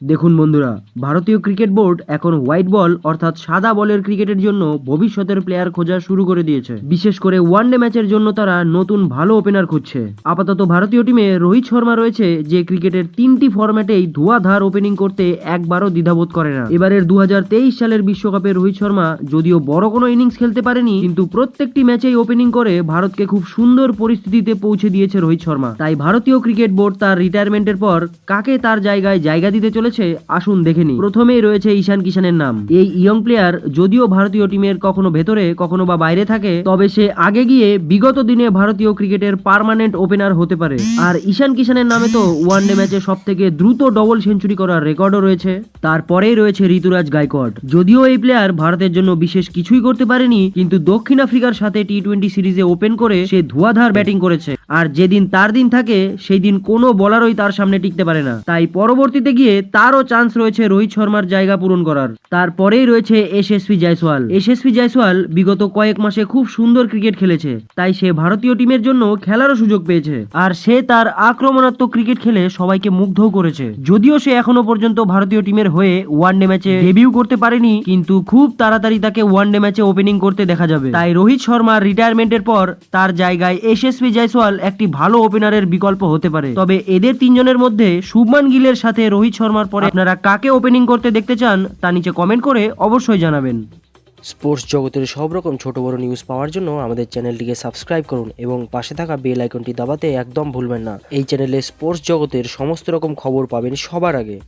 দেখুন বন্ধুরা, ভারতীয় ক্রিকেট বোর্ড এখন হোয়াইট বল অর্থাৎ সাদা বলের ক্রিকেটের জন্য ভবিষ্যতের প্লেয়ার খোঁজা শুরু করে দিয়েছে। বিশেষ করে ওয়ানডে ম্যাচের জন্য তারা নতুন ভালো ওপেনার খুঁজছে। আপাতত ভারতীয় টিমে রোহিত শর্মা রয়েছে, যে ক্রিকেটের তিনটি ফরম্যাটেই ধোয়াধার ওপেনিং করতে একবারও দ্বিধাবোধ করে না। এবারের দু হাজার তেইশ সালের বিশ্বকাপে রোহিত শর্মা যদিও বড় কোনো ইনিংস খেলতে পারেনি, কিন্তু প্রত্যেকটি ম্যাচেই ওপেনিং করে ভারতকে খুব সুন্দর পরিস্থিতিতে পৌঁছে দিয়েছে রোহিত শর্মা। তাই ভারতীয় ক্রিকেট বোর্ড তার রিটায়ারমেন্টের পর কাকে তার জায়গায় জায়গা দিতে চলেছে, আসুন দেখে প্রথমেই রয়েছে ঈশান কিষানের নাম। এই ইয়ং প্লেয়ার যদিও ভারতীয় টিমের কখনো ভেতরে, কখনো বা বাইরে থাকে, তবে সে আগে গিয়ে বিগত দিনে ভারতীয় ক্রিকেটের পারমানেন্ট ওপেনার হতে পারে। আর ঈশান কিষানের নামে তো ওয়ানডে ম্যাচে সব থেকে দ্রুত ডবল সেঞ্চুরি করার রেকর্ডও রয়েছে। তারপরেই রয়েছে ঋতুরাজ গায়কোয়াড যদিও এই প্লেয়ার ভারতের জন্য বিশেষ কিছুই করতে পারেনি, কিন্তু দক্ষিণ আফ্রিকার সাথে টি টোয়েন্টি সিরিজে ওপেন করে সে ধোয়াধার ব্যাটিং করেছে। আর যেদিন তার দিন থাকে, সেই দিন কোনো বলারই তার সামনে টিকতে পারে না। তাই পরবর্তীতে গিয়ে তারও চান্স রয়েছে রোহিত শর্মার জায়গা পূরণ করার। তারপরেই রয়েছে এসএসপি জয়সওয়াল। এসএসপি জয়সওয়াল বিগত কয়েক মাসে খুব সুন্দর ক্রিকেট খেলেছে। তাই সে ভারতীয় টিমের জন্য খেলারও সুযোগ পেয়েছে। আর সে তার আক্রমণাত্মক ক্রিকেট খেলে সবাইকে মুগ্ধ করেছে। যদিও সে এখনও পর্যন্ত ভারতীয় টিমের হয়ে ওয়ানডে ম্যাচে ডেবিউ করতে পারেনি, কিন্তু খুব তাড়াতাড়ি তাকে ওয়ানডে ম্যাচে ওপেনিং করতে দেখা যাবে। তাই রোহিত শর্মার রিটায়ারমেন্টের পর তার জায়গায় এসএসপি জয়সওয়াল একটি ভালো ওপেনারের বিকল্প হতে পারে। তবে এদের তিনজনের মধ্যে শুভমান গিলের সাথে রোহিত শর্মার পরে আপনারা কাকে ওপেনিং করতে দেখতে চান, তা নিচে কমেন্ট করে অবশ্যই জানাবেন। স্পোর্টস জগতের সব রকম ছোট বড় নিউজ পাওয়ার জন্য আমাদের চ্যানেলটিকে সাবস্ক্রাইব করুন এবং পাশে থাকা বেল আইকনটি দাবাতে একদম ভুলবেন না। এই চ্যানেলে স্পোর্টস জগতের সমস্ত রকম খবর পাবেন সবার আগে।